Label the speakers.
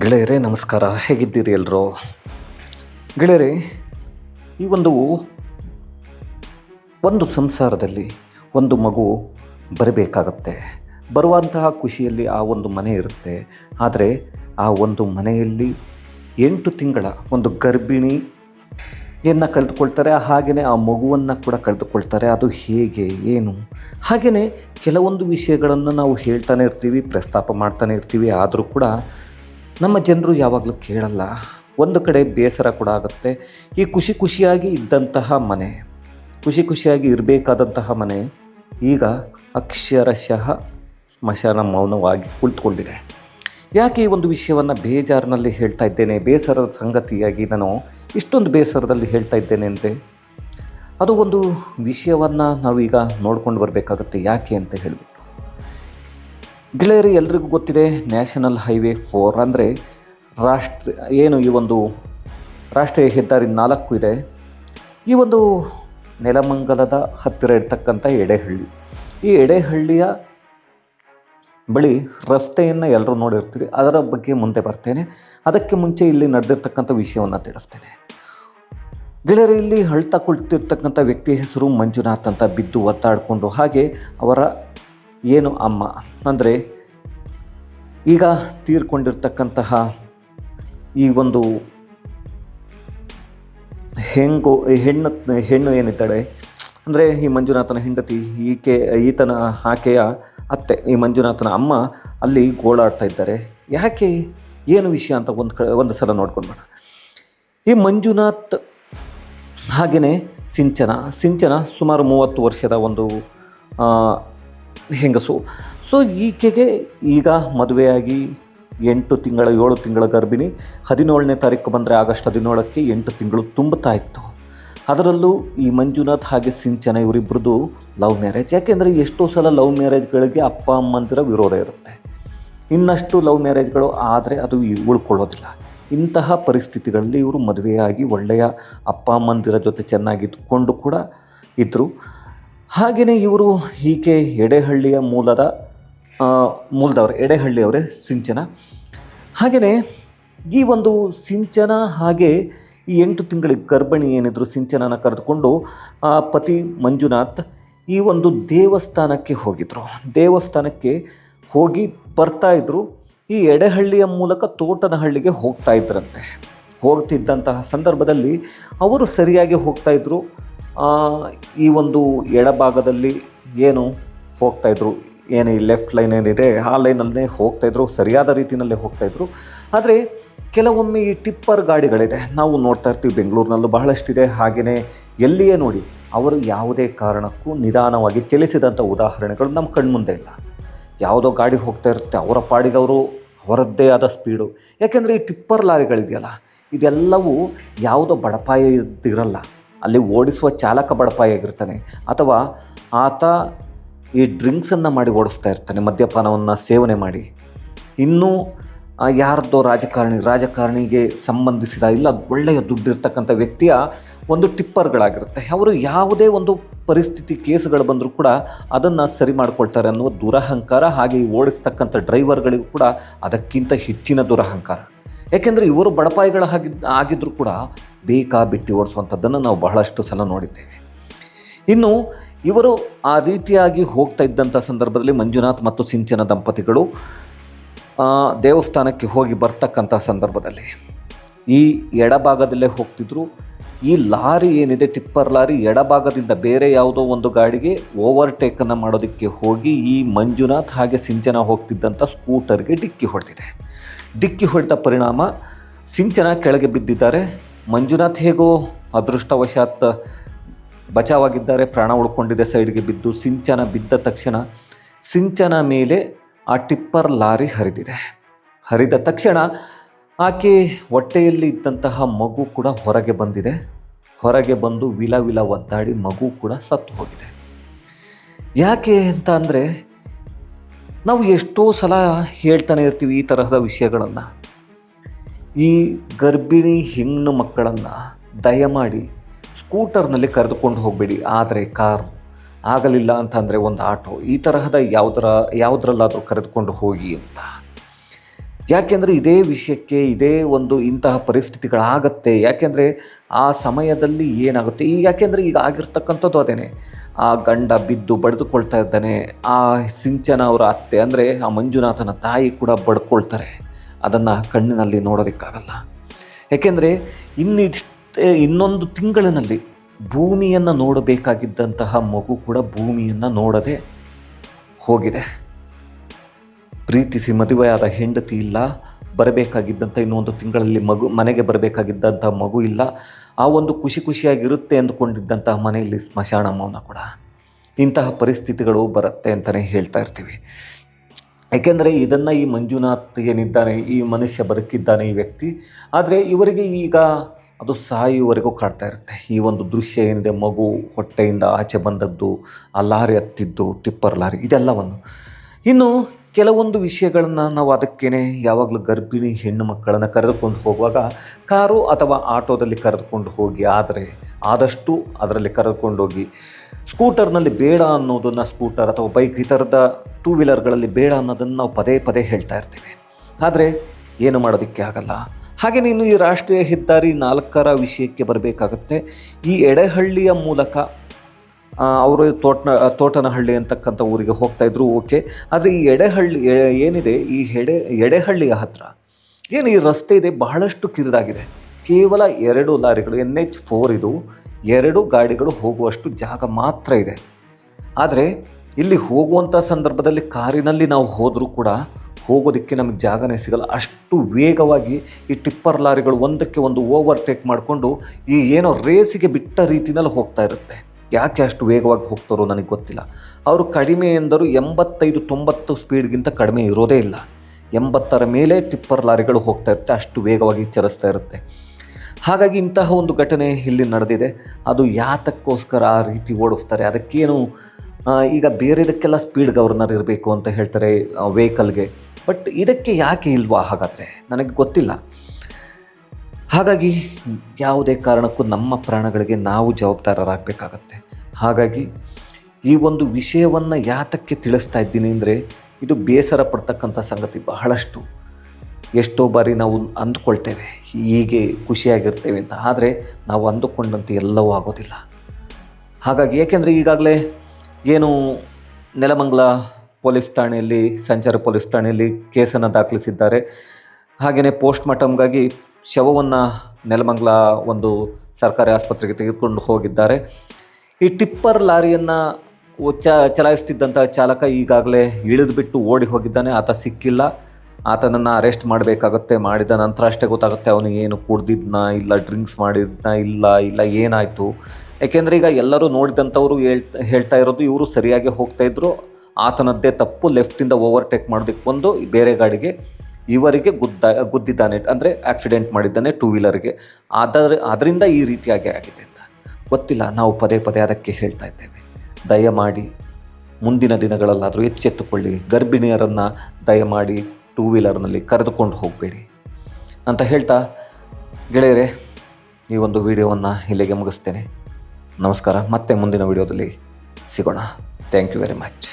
Speaker 1: ಗೆಳೆಯರೇ, ನಮಸ್ಕಾರ. ಹೇಗಿದ್ದೀರಿ ಎಲ್ಲರೂ ಗೆಳೆಯರೇ, ಈ ಒಂದು ಒಂದು ಸಂಸಾರದಲ್ಲಿ ಒಂದು ಮಗು ಬರಬೇಕಾಗತ್ತೆ. ಬರುವಂತಹ ಖುಷಿಯಲ್ಲಿ ಆ ಒಂದು ಮನೆ ಇರುತ್ತೆ. ಆದರೆ ಆ ಒಂದು ಮನೆಯಲ್ಲಿ ಎಂಟು ತಿಂಗಳ ಒಂದು ಗರ್ಭಿಣಿಯನ್ನು ಕಳೆದುಕೊಳ್ತಾರೆ. ಹಾಗೆಯೇ ಆ ಮಗುವನ್ನು ಕೂಡ ಕಳೆದುಕೊಳ್ತಾರೆ. ಅದು ಹೇಗೆ, ಏನು? ಹಾಗೆಯೇ ಕೆಲವೊಂದು ವಿಷಯಗಳನ್ನು ನಾವು ಹೇಳ್ತಾನೆ ಇರ್ತೀವಿ, ಪ್ರಸ್ತಾಪ ಮಾಡ್ತಾನೆ ಇರ್ತೀವಿ. ಆದರೂ ಕೂಡ ನಮ್ಮ ಜನರು ಯಾವಾಗಲೂ ಕೇಳಲ್ಲ, ಒಂದು ಕಡೆ ಬೇಸರ ಕೂಡ ಆಗುತ್ತೆ. ಈ ಖುಷಿ ಖುಷಿಯಾಗಿ ಇದ್ದಂತಹ ಮನೆ, ಖುಷಿ ಖುಷಿಯಾಗಿ ಇರಬೇಕಾದಂತಹ ಮನೆ ಈಗ ಅಕ್ಷರಶಃ ಸ್ಮಶಾನ ಮೌನವಾಗಿ ಕುಳಿತುಕೊಂಡಿದೆ. ಯಾಕೆ ಈ ಒಂದು ವಿಷಯವನ್ನು ಬೇಜಾರಿನಲ್ಲಿ ಹೇಳ್ತಾ ಇದ್ದೇನೆ, ಬೇಸರದ ಸಂಗತಿಯಾಗಿ ನಾನು ಇಷ್ಟೊಂದು ಬೇಸರದಲ್ಲಿ ಹೇಳ್ತಾ ಇದ್ದೇನೆ ಅಂತೆ? ಅದು ಒಂದು ವಿಷಯವನ್ನು ನಾವೀಗ ನೋಡ್ಕೊಂಡು ಬರಬೇಕಾಗುತ್ತೆ, ಯಾಕೆ ಅಂತ ಹೇಳಿಬಿಟ್ಟು ಗೆಳೆಯರಿ ಎಲ್ರಿಗೂ ಗೊತ್ತಿದೆ ನ್ಯಾಷನಲ್ ಹೈವೇ ಫೋರ್ ಅಂದರೆ ರಾಷ್ಟ್ರ ಏನು ಈ ಒಂದು ರಾಷ್ಟ್ರೀಯ ಹೆದ್ದಾರಿ ನಾಲ್ಕು ಇದೆ. ಈ ಒಂದು ನೆಲಮಂಗಲದ ಹತ್ತಿರ ಇರ್ತಕ್ಕಂಥ ಎಡೆಹಳ್ಳಿ. ಈ ಎಡೆಹಳ್ಳಿಯ ಬಳಿ ರಸ್ತೆಯನ್ನು ಎಲ್ಲರೂ ನೋಡಿರ್ತೀರಿ. ಅದರ ಬಗ್ಗೆ ಮುಂದೆ ಬರ್ತೇನೆ. ಅದಕ್ಕೆ ಮುಂಚೆ ಇಲ್ಲಿ ನಡೆದಿರ್ತಕ್ಕಂಥ ವಿಷಯವನ್ನು ತಿಳಿಸ್ತೇನೆ. ಗೆಳೆಯರು, ಇಲ್ಲಿ ಅಳ್ತಾ ಕುಳಿತಿರ್ತಕ್ಕಂಥ ವ್ಯಕ್ತಿ ಹೆಸರು ಮಂಜುನಾಥ್ ಅಂತ ಬಿದ್ದು ಒತ್ತಾಡಿಕೊಂಡು ಹಾಗೆ ಅವರ ಏನು ಅಮ್ಮ? ಅಂದರೆ ಈಗ ತೀರ್ಕೊಂಡಿರ್ತಕ್ಕಂತಹ ಈ ಒಂದು ಹೆಂಗು, ಹೆಣ್ಣು ಹೆಣ್ಣು ಏನಿದ್ದಾಳೆ? ಅಂದರೆ ಈ ಮಂಜುನಾಥನ ಹೆಂಡತಿ, ಈಕೆ, ಈತನ ಆಕೆಯ ಅತ್ತೆ, ಈ ಮಂಜುನಾಥನ ಅಮ್ಮ ಅಲ್ಲಿ ಗೋಳಾಡ್ತಾ ಇದ್ದಾರೆ. ಯಾಕೆ? ಏನು ವಿಷಯ ಅಂತ ಒಂದು ಕಡೆ, ಒಂದು ಸಲ ನೋಡ್ಕೊಂಡು ಈ ಮಂಜುನಾಥ್ ಹಾಗೆಯೇ ಸಿಂಚನ. ಸಿಂಚನ ಸುಮಾರು ಮೂವತ್ತು ವರ್ಷದ ಒಂದು ಹೆಂಗಸು. ಸೊ ಈಕೆಗೆ ಈಗ ಮದುವೆಯಾಗಿ ಎಂಟು ತಿಂಗಳ, ಏಳು ತಿಂಗಳ ಗರ್ಭಿಣಿ ಹದಿನೇಳನೇ ತಾರೀಕು ಬಂದರೆ ಆಗಸ್ಟ್ ಹದಿನೇಳಕ್ಕೆ ಎಂಟು ತಿಂಗಳು ತುಂಬುತ್ತಾ ಇತ್ತು. ಅದರಲ್ಲೂ ಈ ಮಂಜುನಾಥ್ ಹಾಗೆ ಸಿಂಚನ ಇವರಿಬ್ಬರದು ಲವ್ ಮ್ಯಾರೇಜ್. ಯಾಕೆಂದರೆ ಎಷ್ಟೋ ಸಲ ಲವ್ ಮ್ಯಾರೇಜ್ಗಳಿಗೆ ಅಪ್ಪ ಅಮ್ಮಂದಿರ ವಿರೋಧ ಇರುತ್ತೆ. ಇನ್ನಷ್ಟು ಲವ್ ಮ್ಯಾರೇಜ್ಗಳು ಆದರೆ ಅದು ಉಳ್ಕೊಳ್ಳೋದಿಲ್ಲ. ಇಂತಹ ಪರಿಸ್ಥಿತಿಗಳಲ್ಲಿ ಇವರು ಮದುವೆಯಾಗಿ ಒಳ್ಳೆಯ ಅಪ್ಪ ಅಮ್ಮಂದಿರ ಜೊತೆ ಚೆನ್ನಾಗಿದ್ದುಕೊಂಡು ಕೂಡ ಇದ್ದರು ಹಾಗೆಯೇ ಇವರು ಈಕೆ ಎಡೆಹಳ್ಳಿಯ ಮೂಲದ ಮೂಲದವರು ಎಡೆಹಳ್ಳಿಯವರೇ ಸಿಂಚನ. ಹಾಗೆಯೇ ಈ ಒಂದು ಸಿಂಚನ ಹಾಗೆ ಈ ಎಂಟು ತಿಂಗಳಿಗೆ ಗರ್ಭಿಣಿ ಏನಿದ್ರು ಸಿಂಚನನ ಕರೆದುಕೊಂಡು ಆ ಪತಿ ಮಂಜುನಾಥ್ ಈ ಒಂದು ದೇವಸ್ಥಾನಕ್ಕೆ ಹೋಗಿದ್ರು. ದೇವಸ್ಥಾನಕ್ಕೆ ಹೋಗಿ ಬರ್ತಾ ಈ ಎಡೆಹಳ್ಳಿಯ ಮೂಲಕ ತೋಟನಹಳ್ಳಿಗೆ ಹೋಗ್ತಾ ಇದ್ರಂತೆ. ಹೋಗ್ತಿದ್ದಂತಹ ಸಂದರ್ಭದಲ್ಲಿ ಅವರು ಸರಿಯಾಗಿ ಹೋಗ್ತಾ ಇದ್ರು. ಆ, ಈ ಒಂದು ಎಡಭಾಗದಲ್ಲಿ ಏನು ಹೋಗ್ತಾಯಿದ್ರು ಏನು ಈ ಲೆಫ್ಟ್ ಲೈನ್ ಏನಿದೆ, ಆ ಲೈನಲ್ಲೇ ಹೋಗ್ತಾಯಿದ್ರು ಸರಿಯಾದ ರೀತಿಯಲ್ಲೇ ಹೋಗ್ತಾಯಿದ್ರು ಆದರೆ ಕೆಲವೊಮ್ಮೆ ಈ ಟಿಪ್ಪರ್ ಗಾಡಿಗಳಿದೆ, ನಾವು ನೋಡ್ತಾ ಇರ್ತೀವಿ, ಬೆಂಗಳೂರಿನಲ್ಲೂ ಬಹಳಷ್ಟಿದೆ ಹಾಗೆಯೇ ಎಲ್ಲಿಯೇ ನೋಡಿ, ಅವರು ಯಾವುದೇ ಕಾರಣಕ್ಕೂ ನಿಧಾನವಾಗಿ ಚಲಿಸಿದಂಥ ಉದಾಹರಣೆಗಳು ನಮ್ಮ ಕಣ್ಮುಂದೆ ಇಲ್ಲ. ಯಾವುದೋ ಗಾಡಿ ಹೋಗ್ತಾ ಇರುತ್ತೆ, ಅವರ ಪಾಡಿಗವರು ಅವರದ್ದೇ ಆದ ಸ್ಪೀಡು ಯಾಕೆಂದರೆ ಈ ಟಿಪ್ಪರ್ ಲಾರಿಗಳಿದೆಯಲ್ಲ, ಇದೆಲ್ಲವೂ ಯಾವುದೋ ಬಡಪಾಯ ಇದ್ದಿರಲ್ಲ. ಅಲ್ಲಿ ಓಡಿಸುವ ಚಾಲಕ ಬಡಪಾಯಾಗಿರ್ತಾನೆ ಅಥವಾ ಆತ ಈ ಡ್ರಿಂಕ್ಸನ್ನು ಮಾಡಿ ಓಡಿಸ್ತಾ ಇರ್ತಾನೆ, ಮದ್ಯಪಾನವನ್ನು ಸೇವನೆ ಮಾಡಿ. ಇನ್ನೂ ಯಾರದ್ದೋ ಯಾರ್ದೋ ರಾಜಕಾರಣಿ, ರಾಜಕಾರಣಿಗೆ ಸಂಬಂಧಿಸಿದ ಇಲ್ಲ, ಒಳ್ಳೆಯ ದುಡ್ಡಿರ್ತಕ್ಕಂಥ ವ್ಯಕ್ತಿಯ ಒಂದು ಟಿಪ್ಪರ್ಗಳಾಗಿರುತ್ತೆ. ಅವರು ಯಾವುದೇ ಒಂದು ಪರಿಸ್ಥಿತಿ ಕೇಸುಗಳು ಬಂದರೂ ಕೂಡ ಅದನ್ನು ಸರಿ ಮಾಡಿಕೊಳ್ತಾರೆ ಅನ್ನುವ ದುರಹಂಕಾರ, ಹಾಗೆ ಓಡಿಸ್ತಕ್ಕಂಥ ಡ್ರೈವರ್ಗಳಿಗೂ ಕೂಡ ಅದಕ್ಕಿಂತ ಹೆಚ್ಚಿನ ದುರಹಂಕಾರ. ಯಾಕೆಂದರೆ ಇವರು ಬಡಪಾಯಿಗಳ ಹಾಗಿದ್ ಆಗಿದ್ದರೂ ಕೂಡ ಬೇಕಾ ಬಿಟ್ಟು ಓಡಿಸುವಂಥದ್ದನ್ನು ನಾವು ಬಹಳಷ್ಟು ಸಲ ನೋಡಿದ್ದೇವೆ. ಇನ್ನು ಇವರು ಆ ರೀತಿಯಾಗಿ ಹೋಗ್ತಾ ಇದ್ದಂಥ ಸಂದರ್ಭದಲ್ಲಿ ಮಂಜುನಾಥ್ ಮತ್ತು ಸಿಂಚನ ದಂಪತಿಗಳು ದೇವಸ್ಥಾನಕ್ಕೆ ಹೋಗಿ ಬರ್ತಕ್ಕಂಥ ಸಂದರ್ಭದಲ್ಲಿ ಈ ಎಡಭಾಗದಲ್ಲೇ ಹೋಗ್ತಿದ್ರು. ಈ ಲಾರಿ ಏನಿದೆ, ಟಿಪ್ಪರ್ ಲಾರಿ ಎಡಭಾಗದಿಂದ ಬೇರೆ ಯಾವುದೋ ಒಂದು ಗಾಡಿಗೆ ಓವರ್ಟೇಕನ್ನು ಮಾಡೋದಕ್ಕೆ ಹೋಗಿ ಈ ಮಂಜುನಾಥ್ ಹಾಗೆ ಸಿಂಚನ ಹೋಗ್ತಿದ್ದಂಥ ಸ್ಕೂಟರ್ಗೆ ಡಿಕ್ಕಿ ಹೊಡೆದಿದೆ. ಡಿಕ್ಕಿ ಹೊಡೆದ ಪರಿಣಾಮ ಸಿಂಚನ ಕೆಳಗೆ ಬಿದ್ದಿದ್ದಾರೆ. ಮಂಜುನಾಥ್ ಹೇಗೋ ಅದೃಷ್ಟವಶಾತ್ ಬಚಾವಾಗಿದ್ದಾರೆ. ಪ್ರಾಣ ಉಳ್ಕೊಂಡಿದೆ ಸೈಡ್ಗೆ ಬಿದ್ದು ಸಿಂಚನ ಬಿದ್ದ ತಕ್ಷಣ ಸಿಂಚನ ಮೇಲೆ ಆ ಟಿಪ್ಪರ್ ಲಾರಿ ಹರಿದಿದೆ. ಹರಿದ ತಕ್ಷಣ ಆಕೆ ಹೊಟ್ಟೆಯಲ್ಲಿ ಇದ್ದಂತಹ ಮಗು ಕೂಡ ಹೊರಗೆ ಬಂದಿದೆ. ಹೊರಗೆ ಬಂದು ವಿಲ ವಿಲ ಒದ್ದಾಡಿ ಮಗು ಕೂಡ ಸತ್ತು ಹೋಗಿದೆ. ಯಾಕೆ ಅಂತ ಅಂದರೆ ನಾವು ಎಷ್ಟೋ ಸಲ ಹೇಳ್ತಾನೆ ಇರ್ತೀವಿ ಈ ತರಹದ ವಿಷಯಗಳನ್ನು. ಈ ಗರ್ಭಿಣಿ ಹೆಣ್ಣು ಮಕ್ಕಳನ್ನು ದಯಮಾಡಿ ಸ್ಕೂಟರ್ನಲ್ಲಿ ಕರೆದುಕೊಂಡು ಹೋಗಬೇಡಿ, ಆದರೆ ಕಾರು ಆಗಲಿಲ್ಲ ಅಂತಂದರೆ ಒಂದು ಆಟೋ, ಈ ತರಹದ ಯಾವುದರ, ಯಾವುದರಲ್ಲಾದರೂ ಕರೆದುಕೊಂಡು ಹೋಗಿ ಅಂತ. ಯಾಕೆಂದರೆ ಇದೇ ವಿಷಯಕ್ಕೆ ಇದೇ ಒಂದು ಇಂತಹ ಪರಿಸ್ಥಿತಿಗಳಾಗತ್ತೆ. ಯಾಕೆಂದರೆ ಆ ಸಮಯದಲ್ಲಿ ಏನಾಗುತ್ತೆ? ಈಗ ಯಾಕೆಂದರೆ ಈಗ ಆಗಿರ್ತಕ್ಕಂಥದ್ದು ಅದೇನೆ. ಆ ಗಂಡ ಬಿದ್ದು ಬಡಿದುಕೊಳ್ತಾ ಇದ್ದಾನೆ. ಆ ಸಿಂಚನ ಅವರ ಅತ್ತೆ, ಅಂದರೆ ಆ ಮಂಜುನಾಥನ ತಾಯಿ ಕೂಡ ಬಡ್ಕೊಳ್ತಾರೆ. ಅದನ್ನು ಕಣ್ಣಿನಲ್ಲಿ ನೋಡೋದಕ್ಕಾಗಲ್ಲ. ಏಕೆಂದರೆ ಇನ್ನಿಷ್ಟೇ ಇನ್ನೊಂದು ತಿಂಗಳಿನಲ್ಲಿ ಭೂಮಿಯನ್ನು ನೋಡಬೇಕಾಗಿದ್ದಂತಹ ಮಗು ಕೂಡ ಭೂಮಿಯನ್ನು ನೋಡದೆ ಹೋಗಿದೆ. ಪ್ರೀತಿಸಿ ಮದುವೆಯಾದ ಹೆಂಡತಿ ಇಲ್ಲ. ಬರಬೇಕಾಗಿದ್ದಂಥ ಇನ್ನೊಂದು ತಿಂಗಳಲ್ಲಿ ಮಗು, ಮನೆಗೆ ಬರಬೇಕಾಗಿದ್ದಂಥ ಮಗು ಇಲ್ಲ. ಆ ಒಂದು ಖುಷಿ ಖುಷಿಯಾಗಿರುತ್ತೆ ಅಂದುಕೊಂಡಿದ್ದಂತಹ ಮನೆಯಲ್ಲಿ ಸ್ಮಶಾನ ಮೌನ ಕೂಡ. ಇಂತಹ ಪರಿಸ್ಥಿತಿಗಳು ಬರುತ್ತೆ ಅಂತಲೇ ಹೇಳ್ತಾ ಇರ್ತೀವಿ. ಏಕೆಂದರೆ ಇದನ್ನು ಈ ಮಂಜುನಾಥ್ ಏನಿದ್ದಾನೆ, ಈ ಮನುಷ್ಯ ಬದುಕಿದ್ದಾನೆ ಈ ವ್ಯಕ್ತಿ. ಆದರೆ ಇವರಿಗೆ ಈಗ ಅದು ಸಾಯುವವರೆಗೂ ಕಾಡ್ತಾ ಇರುತ್ತೆ. ಈ ಒಂದು ದೃಶ್ಯ ಏನಿದೆ, ಮಗು ಹೊಟ್ಟೆಯಿಂದ ಆಚೆ ಬಂದದ್ದು ಆ ಲಾರಿ ಹತ್ತಿದ್ದು, ಟಿಪ್ಪರ್ ಲಾರಿ, ಇದೆಲ್ಲವನ್ನು. ಇನ್ನು ಕೆಲವೊಂದು ವಿಷಯಗಳನ್ನು ನಾವು ಅದಕ್ಕೇನೆ ಯಾವಾಗಲೂ ಗರ್ಭಿಣಿ ಹೆಣ್ಣು ಮಕ್ಕಳನ್ನು ಕರೆದುಕೊಂಡು ಹೋಗುವಾಗ, ಕಾರು ಅಥವಾ ಆಟೋದಲ್ಲಿ ಕರೆದುಕೊಂಡು ಹೋಗಿ, ಆದರೆ ಆದಷ್ಟು ಅದರಲ್ಲಿ ಕರೆದುಕೊಂಡು ಹೋಗಿ. ಸ್ಕೂಟರ್ನಲ್ಲಿ ಬೇಡ ಅನ್ನೋದನ್ನು ಸ್ಕೂಟರ್ ಅಥವಾ ಬೈಕ್ ಈ ಥರದ ಟೂ ವೀಲರ್ಗಳಲ್ಲಿ ಬೇಡ ಅನ್ನೋದನ್ನು ನಾವು ಪದೇ ಪದೇ ಹೇಳ್ತಾ ಇರ್ತೀವಿ. ಆದರೆ ಏನು ಮಾಡೋದಕ್ಕೆ ಆಗಲ್ಲ. ಹಾಗೆ ನೀನು ಈ ರಾಷ್ಟ್ರೀಯ ಹೆದ್ದಾರಿ ನಾಲ್ಕರ ವಿಷಯಕ್ಕೆ ಬರಬೇಕಾಗತ್ತೆ. ಈ ಎಡೆಹಳ್ಳಿಯ ಮೂಲಕ ಅವರು ತೋಟ ತೋಟನಹಳ್ಳಿ ಅಂತಕ್ಕಂಥ ಊರಿಗೆ ಹೋಗ್ತಾ ಇದ್ರು, ಓಕೆ. ಆದರೆ ಈ ಎಡೆಹಳ್ಳಿ ಏನಿದೆ, ಈ ಎಡೆ ಎಡೆಹಳ್ಳಿಯ ಹತ್ರ ಏನು ಈ ರಸ್ತೆ ಇದೆ? ಬಹಳಷ್ಟು ಕಿರಿದಾಗಿದೆ. ಕೇವಲ ಎರಡು ಲಾರಿಗಳು ಎನ್ ಎಚ್ ಫೋರ್ ಇದು, ಎರಡು ಗಾಡಿಗಳು ಹೋಗುವಷ್ಟು ಜಾಗ ಮಾತ್ರ ಇದೆ. ಆದರೆ ಇಲ್ಲಿ ಹೋಗುವಂಥ ಸಂದರ್ಭದಲ್ಲಿ ಕಾರಿನಲ್ಲಿ ನಾವು ಹೋದರೂ ಕೂಡ ಹೋಗೋದಕ್ಕೆ ನಮಗೆ ಜಾಗನೇ ಸಿಗಲ್ಲ. ಅಷ್ಟು ವೇಗವಾಗಿ ಈ ಟಿಪ್ಪರ್ ಲಾರಿಗಳು ಒಂದಕ್ಕೆ ಒಂದು ಓವರ್ಟೇಕ್ ಮಾಡಿಕೊಂಡು ಈ ಏನೋ ರೇಸಿಗೆ ಬಿಟ್ಟ ರೀತಿನಲ್ಲಿ ಹೋಗ್ತಾ ಇರುತ್ತೆ. ಯಾಕೆ ಅಷ್ಟು ವೇಗವಾಗಿ ಹೋಗ್ತಾರೋ ನನಗೆ ಗೊತ್ತಿಲ್ಲ. ಅವರು ಕಡಿಮೆ ಎಂದರು ಎಂಬತ್ತೈದು ತೊಂಬತ್ತು ಸ್ಪೀಡ್ಗಿಂತ ಕಡಿಮೆ ಇರೋದೇ ಇಲ್ಲ. ಎಂಬತ್ತರ ಮೇಲೆ ಟಿಪ್ಪರ್ ಲಾರಿಗಳು ಹೋಗ್ತಾ ಇರುತ್ತೆ, ಅಷ್ಟು ವೇಗವಾಗಿ ಚಲಿಸ್ತಾ ಇರುತ್ತೆ. ಹಾಗಾಗಿ ಇಂತಹ ಒಂದು ಘಟನೆ ಇಲ್ಲಿ ನಡೆದಿದೆ. ಅದು ಯಾತಕ್ಕೋಸ್ಕರ ಆ ರೀತಿ ಓಡಿಸ್ತಾರೆ? ಅದಕ್ಕೇನು ಈಗ ಬೇರೆದಕ್ಕೆಲ್ಲ ಸ್ಪೀಡ್ ಗವರ್ನರ್ ಇರಬೇಕು ಅಂತ ಹೇಳ್ತಾರೆ ವೆಹಿಕಲ್ಗೆ. ಬಟ್ ಇದಕ್ಕೆ ಯಾಕೆ ಇಲ್ವಾ ಹಾಗಾದರೆ? ನನಗೆ ಗೊತ್ತಿಲ್ಲ. ಹಾಗಾಗಿ ಯಾವುದೇ ಕಾರಣಕ್ಕೂ ನಮ್ಮ ಪ್ರಾಣಗಳಿಗೆ ನಾವು ಜವಾಬ್ದಾರರಾಗಬೇಕಾಗತ್ತೆ. ಹಾಗಾಗಿ ಈ ಒಂದು ವಿಷಯವನ್ನು ಯಾತಕ್ಕೆ ತಿಳಿಸ್ತಾ ಇದ್ದೀನಿ ಅಂದರೆ ಇದು ಬೇಸರ ಪಡ್ತಕ್ಕಂಥ ಸಂಗತಿ ಬಹಳಷ್ಟು. ಎಷ್ಟೋ ಬಾರಿ ನಾವು ಅಂದುಕೊಳ್ತೇವೆ, ಹೀಗೆ ಖುಷಿಯಾಗಿರ್ತೇವೆ ಅಂತ. ಆದರೆ ನಾವು ಅಂದುಕೊಂಡಂತೆ ಎಲ್ಲವೂ ಆಗೋದಿಲ್ಲ. ಹಾಗಾಗಿ ಏಕೆಂದರೆ ಈಗಾಗಲೇ ಏನು ನೆಲಮಂಗಲ ಪೊಲೀಸ್ ಠಾಣೆಯಲ್ಲಿ, ಸಂಚಾರ ಪೊಲೀಸ್ ಠಾಣೆಯಲ್ಲಿ ಕೇಸನ್ನು ದಾಖಲಿಸಿದ್ದಾರೆ. ಹಾಗೆಯೇ ಪೋಸ್ಟ್ ಮಾರ್ಟಮ್ಗಾಗಿ ಶವವನ್ನು ನೆಲಮಂಗ್ಲ ಒಂದು ಸರ್ಕಾರಿ ಆಸ್ಪತ್ರೆಗೆ ತೆಗೆದುಕೊಂಡು ಹೋಗಿದ್ದಾರೆ. ಈ ಟಿಪ್ಪರ್ ಲಾರಿಯನ್ನು ಚ ಚಲಾಯಿಸ್ತಿದ್ದಂಥ ಚಾಲಕ ಈಗಾಗಲೇ ಇಳಿದುಬಿಟ್ಟು ಓಡಿ ಹೋಗಿದ್ದಾನೆ. ಆತ ಸಿಕ್ಕಿಲ್ಲ. ಆತನನ್ನು ಅರೆಸ್ಟ್ ಮಾಡಬೇಕಾಗತ್ತೆ. ಮಾಡಿದ ನಂತರ ಅಷ್ಟೇ ಗೊತ್ತಾಗುತ್ತೆ ಅವನು ಏನು ಕುಡ್ದಿದ್ನ ಇಲ್ಲ, ಡ್ರಿಂಕ್ಸ್ ಮಾಡಿದ್ನ ಇಲ್ಲ ಇಲ್ಲ ಏನಾಯಿತು. ಯಾಕೆಂದರೆ ಈಗ ಎಲ್ಲರೂ ನೋಡಿದಂಥವ್ರು ಹೇಳ್ತಾ ಹೇಳ್ತಾ ಇರೋದು ಇವರು ಸರಿಯಾಗಿ ಹೋಗ್ತಾ ಇದ್ರು. ಆತನದ್ದೇ ತಪ್ಪು. ಲೆಫ್ಟಿಂದ ಓವರ್ಟೇಕ್ ಮಾಡೋದಕ್ಕೆ ಬಂದು ಬೇರೆ ಗಾಡಿಗೆ ಇವರಿಗೆ ಗುದ್ದ, ಗುದ್ದಿದ್ದಾನೆ, ಅಂದರೆ ಆಕ್ಸಿಡೆಂಟ್ ಮಾಡಿದ್ದಾನೆ ಟೂ ವೀಲರ್ಗೆ ಆದರೆ ಅದರಿಂದ ಈ ರೀತಿಯಾಗಿ ಆಗಿದೆ ಅಂತ. ಗೊತ್ತಿಲ್ಲ, ನಾವು ಪದೇ ಪದೇ ಅದಕ್ಕೆ ಹೇಳ್ತಾ ಇದ್ದೇವೆ. ದಯಮಾಡಿ ಮುಂದಿನ ದಿನಗಳಲ್ಲಾದರೂ ಎಚ್ಚೆತ್ತುಕೊಳ್ಳಿ. ಗರ್ಭಿಣಿಯರನ್ನು ದಯಮಾಡಿ ಟೂ ವೀಲರ್ನಲ್ಲಿ ಕರೆದುಕೊಂಡು ಹೋಗಬೇಡಿ. ಅಂತ ಹೇಳ್ತಾ, ಗೆಳೆಯರೇ, ಈ ಒಂದು ವಿಡಿಯೋವನ್ನು ಇಲ್ಲಿಗೆ ಮುಗಿಸ್ತೇನೆ. ನಮಸ್ಕಾರ, ಮತ್ತೆ ಮುಂದಿನ ವಿಡಿಯೋದಲ್ಲಿ ಸಿಗೋಣ. Thank you very much